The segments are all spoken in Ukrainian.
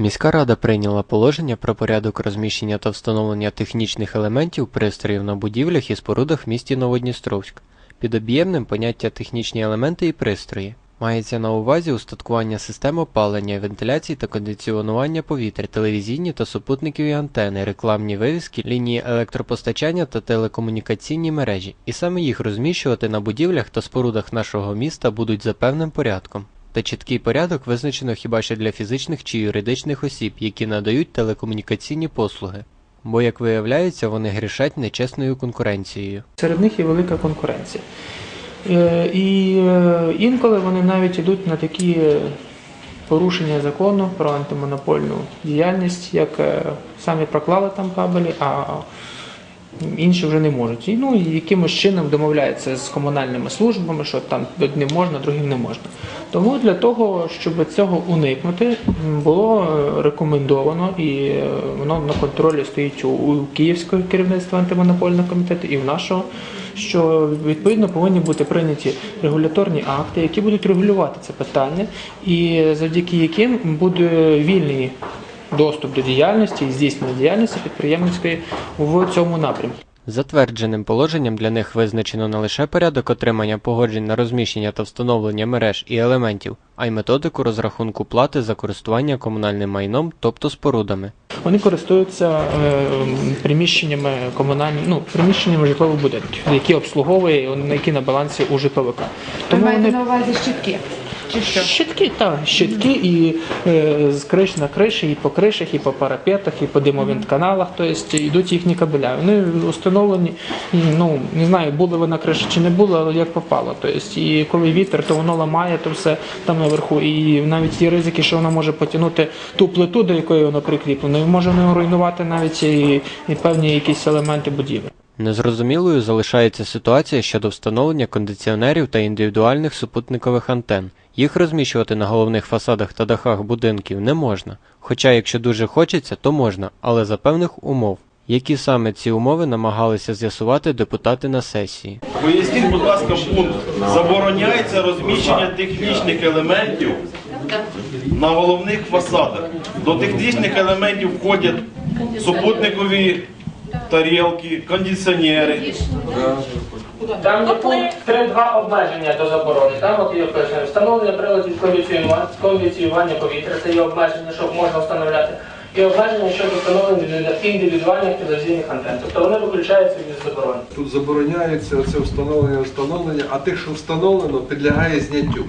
Міська рада прийняла положення про порядок розміщення та встановлення технічних елементів пристроїв на будівлях і спорудах в місті Новодністровськ. Під об'ємним поняття технічні елементи і пристрої. Мається на увазі устаткування систем опалення, вентиляції та кондиціонування повітря, телевізійні та супутникові антени, рекламні вивіски, лінії електропостачання та телекомунікаційні мережі, і саме їх розміщувати на будівлях та спорудах нашого міста будуть за певним порядком. Та чіткий порядок визначено хіба що для фізичних чи юридичних осіб, які надають телекомунікаційні послуги. Бо, як виявляється, вони грішать нечесною конкуренцією. Серед них є велика конкуренція. Е, І е, інколи вони навіть йдуть на такі порушення закону про антимонопольну діяльність, як е, самі проклали там кабелі, а інші вже не можуть. І, ну, якимось чином домовляються з комунальними службами, що там одним можна, другим не можна. Тому для того, щоб цього уникнути, було е, рекомендовано, і е, воно на контролі стоїть у Київського керівництва антимонопольного комітету і в нашого, що відповідно повинні бути прийняті регуляторні акти, які будуть регулювати це питання, і завдяки яким буде вільний доступ до діяльності і здійснення діяльності підприємницької в цьому напрямку. Затвердженим положенням для них визначено не лише порядок отримання погоджень на розміщення та встановлення мереж і елементів, а й методику розрахунку плати за користування комунальним майном, тобто спорудами. Вони користуються е, приміщеннями комунальних, ну приміщеннями житлових будинків, які обслуговує, на які на балансі у житловика. Ви маєте на увазі щитки? Чи що? Щитки, так, щитки і е, з криш на криші, і по кришах, і по парапетах, і по димовим каналах, тобто йдуть їхні кабеля. Вони установлені, ну не знаю, були ви на криші чи не були, але як попало. Тобто, і коли вітер, то воно ламає то все там наверху. І навіть є ризики, що воно може потягнути ту плиту, до якої воно прикріплено, і може не руйнувати навіть і, і певні якісь елементи будівель. Незрозумілою залишається ситуація щодо встановлення кондиціонерів та індивідуальних супутникових антен. Їх розміщувати на головних фасадах та дахах будинків не можна. Хоча, якщо дуже хочеться, то можна, але за певних умов. Які саме ці умови намагалися з'ясувати депутати на сесії. Поясніть, будь ласка, пункт. Забороняється розміщення технічних елементів на головних фасадах. До технічних елементів входять супутникові тарілки, кондиціонери. Там є пункт 3.2 обмеження до заборони. Там от є пише встановлення приладів кондиціювання, повітря, це є обмеження, що можна встановляти. І обмеження щодо встановлення індивідуальних телевізійних антен. Тобто вони виключаються від заборони. Тут забороняється це встановлення встановлення, а тих, що встановлено, підлягає зняттю.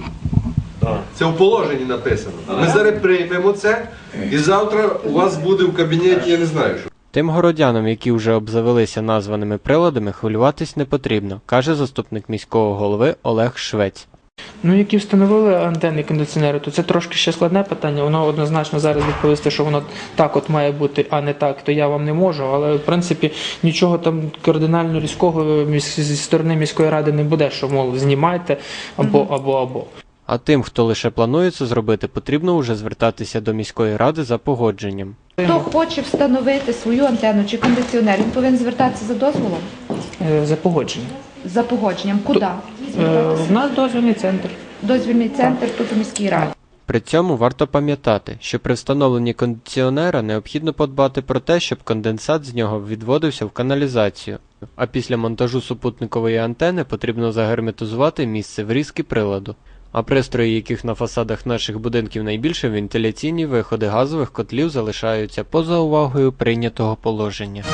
Це в положенні написано. Ми зараз приймемо це, і завтра у вас буде в кабінеті, я не знаю що. Тим городянам, які вже обзавелися названими приладами, хвилюватись не потрібно, каже заступник міського голови Олег Швець. Ну, які встановили антенни кондиціонери, то це трошки ще складне питання. Воно однозначно зараз відповісти, що воно так от має бути, а не так, то я вам не можу. Але в принципі нічого там кардинально різкого зі сторони міської ради не буде, що мов знімайте або або або. А тим, хто лише планує це зробити, потрібно вже звертатися до міської ради за погодженням. Хто хоче встановити свою антенну чи кондиціонер, він повинен звертатися за дозволом, Е, За погодження. за погодженням. Куди? Е, У нас дозвільний центр. Дозвільний центр тут у міській раді. При цьому варто пам'ятати, що при встановленні кондиціонера необхідно подбати про те, щоб конденсат з нього відводився в каналізацію. А після монтажу супутникової антени потрібно загерметизувати місце врізки приладу. А пристрої, яких на фасадах наших будинків найбільше, вентиляційні виходи газових котлів залишаються поза увагою прийнятого положення.